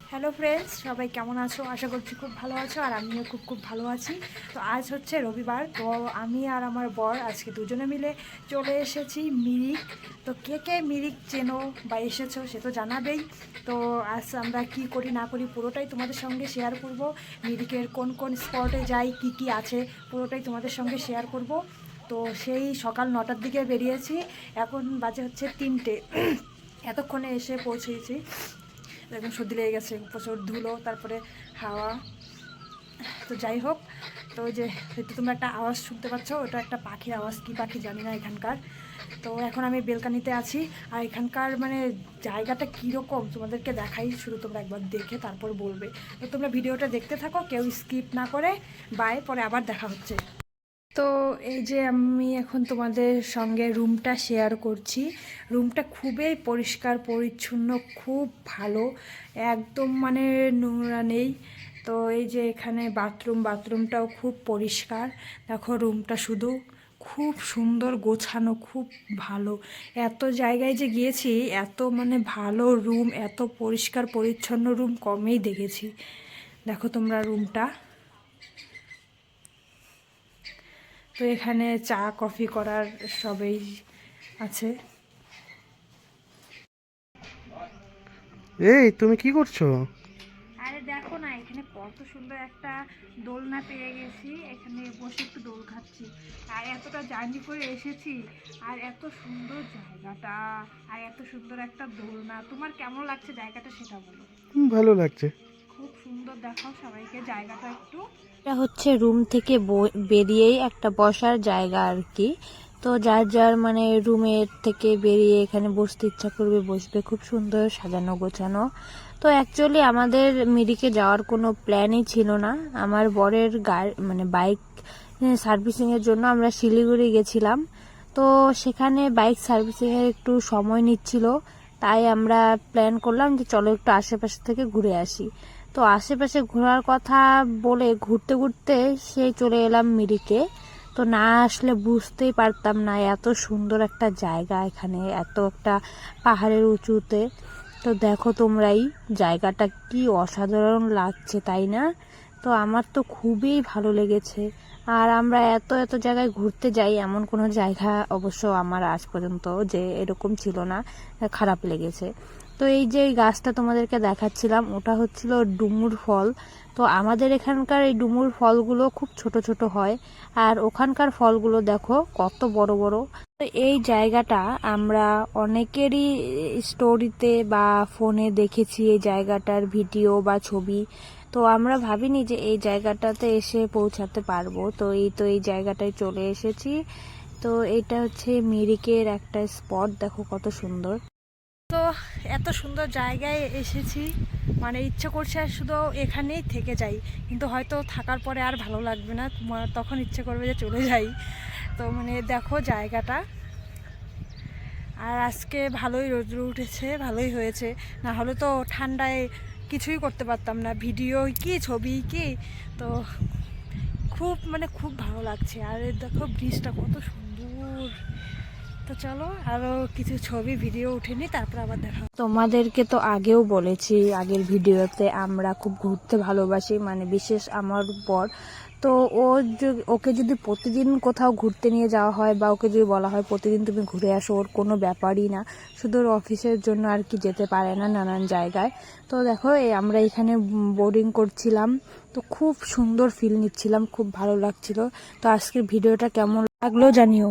Hello friends সবাই কেমন আছো? আশা করছি খুব ভালো আছো আর আমিও খুব খুব ভালো আছি। তো আজ হচ্ছে রবিবার, তো আমি আর আমার বর আজকে দুজনে মিলে চলে এসেছি মিরিক। তো কে কে মিরিক চেনো বা এসেছ সে তো জানাবেই। তো আজ আমরা কি করি না করি পুরোটাই তোমাদের সঙ্গে শেয়ার করব। মিরিকের কোন কোন স্পটে যাই, কি কি আছে, পুরোটাই তোমাদের সঙ্গে শেয়ার করব। তো সেই সকাল নটার দিকে বেরিয়েছি। এখন বাজে হচ্ছে তিনটে। এতক্ষণে এসে পৌঁছেছি। একদম সর্দি লেগে গেছে, প্রচুর ধুলো, তারপরে হাওয়া। তো যাই হোক, তো যে হয়তো তোমরা একটা আওয়াজ শুনতে পাচ্ছ, ওটা একটা পাখির আওয়াজ, কি পাখি জানি না এখানকার। তো এখন আমি বেলকানিতে আছি। আর এখানকার মানে জায়গাটা কীরকম, তোমাদেরকে দেখাই শুরু তোমরা একবার দেখে তারপর বলবে। তো তোমরা ভিডিওটা দেখতে থাকো, কেউ স্কিপ না করে, বাই, পরে আবার দেখা হচ্ছে। তো এই যে আমি এখন তোমাদের সঙ্গে রুমটা শেয়ার করছি। রুমটা খুবই পরিষ্কার, পরিচ্ছন্ন, খুব ভালো। একদম মানে নোংরা নেই। তো এই যে এখানে বাথরুম বাথরুমটাও খুব পরিষ্কার। দেখো রুমটা শুধু খুব সুন্দর গোছানো, খুব ভালো। এত জায়গায় যে গিয়েছি, এত মানে ভালো রুম, এত পরিষ্কার, পরিচ্ছন্ন রুম কমেই দেখেছি। দেখো তোমরা রুমটা। তো এখানে চা কফি করার সবই আছে। এই তুমি কি করছ? আরে দেখো না এখানে কত সুন্দর একটা দোলনা পেয়ে গেছি। এখানে বসে একটু দোল খাচ্ছি। আর এতটা জার্নি করে এসেছি আর এত সুন্দর জায়গাটা আর এত সুন্দর একটা দোলনা। তোমার কেমন লাগছে জায়গাটা সেটা বলো। ভালো লাগছে। দেখাও সবাইকে জায়গাটা একটু। এটা হচ্ছে রুম থেকে বেরিয়েই একটা বসার জায়গা আর কি। তো যার যার মানে রুমের থেকে বেরিয়ে এখানে বসতে ইচ্ছা করবে, বসবে। খুব সুন্দর সাজানো গোছানো। তো অ্যাকচুয়ালি আমাদের মিরিকে যাওয়ার কোনো প্ল্যানই ছিল না। আমার বরের গাড়ি মানে বাইক সার্ভিসিংয়ের জন্য আমরা শিলিগুড়ি গেছিলাম। তো সেখানে বাইক সার্ভিসিংয়ের একটু সময় নিচ্ছিল। তাই আমরা প্ল্যান করলাম যে চলো একটু আশেপাশে থেকে ঘুরে আসি। তো আশেপাশে ঘোরার কথা বলে ঘুরতে ঘুরতে সেই চলে এলাম মিরিকে। তো না আসলে বুঝতেই পারতাম না এত সুন্দর একটা জায়গা এখানে, এত একটা পাহাড়ের উঁচুতে। তো দেখো তোমরাই জায়গাটা কি অসাধারণ লাগছে, তাই না? তো আমার তো খুবই ভালো লেগেছে। আর আমরা এত এত জায়গায় ঘুরতে যাই, এমন কোনো জায়গা অবশ্য আমার আজ পর্যন্ত যে এরকম ছিল না, খারাপ লেগেছে। তো এই যে এই গাছটা তোমাদেরকে দেখাচ্ছিলাম, ওটা হচ্ছিল ডুমুর ফল। তো আমাদের এখানকার এই ডুমুর ফলগুলো খুব ছোট ছোট হয়, আর ওখানকার ফলগুলো দেখো কত বড় বড়। তো এই জায়গাটা আমরা অনেকেরই স্টোরিতে বা ফোনে দেখেছি এই জায়গাটার ভিডিও বা ছবি। তো আমরা ভাবিনি যে এই জায়গাটাতে এসে পৌঁছাতে পারব। তো এই তো এই জায়গাটায় চলে এসেছি। তো এটা হচ্ছে মিরিকের একটা স্পট দেখো কত সুন্দর। এত সুন্দর জায়গায় এসেছি। মানে ইচ্ছে করছে আর শুধু এখানেই থেকে যাই। কিন্তু হয়তো থাকার পরে আর ভালো লাগবে না। তখন ইচ্ছে করবে যে চলে যাই। তো মানে দেখো জায়গাটা। আর আজকে ভালোই রোদ্র উঠেছে, ভালোই হয়েছে। না হলে তো ঠান্ডায় কিছুই করতে পারতাম না। ভিডিও কি, ছবি কি? তো খুব মানে খুব ভালো লাগছে। আর দেখো ব্রিজটা কত সুন্দর। তো চলো আরও কিছু ছবি ভিডিও উঠে নি তারপর আবার দেখা তোমাদেরকে তো আগেও বলেছি, আগের ভিডিওতে আমরা খুব ঘুরতে ভালোবাসি মানে বিশেষ আমার বর। তো ও ওকে যদি প্রতিদিন কোথাও ঘুরতে নিয়ে যাওয়া হয় বা ওকে যদি বলা হয়, প্রতিদিন তুমি ঘুরে আসো, ওর কোনো ব্যাপারই না। শুধু ওর অফিসের জন্য আর কি যেতে পারে না নানান জায়গায়। তো দেখো এই আমরা এখানে বোর্ডিং করছিলাম। তো খুব সুন্দর ফিল নিচ্ছিলাম, খুব ভালো লাগছিল। তো আজকের ভিডিওটা কেমন লাগল জানিও।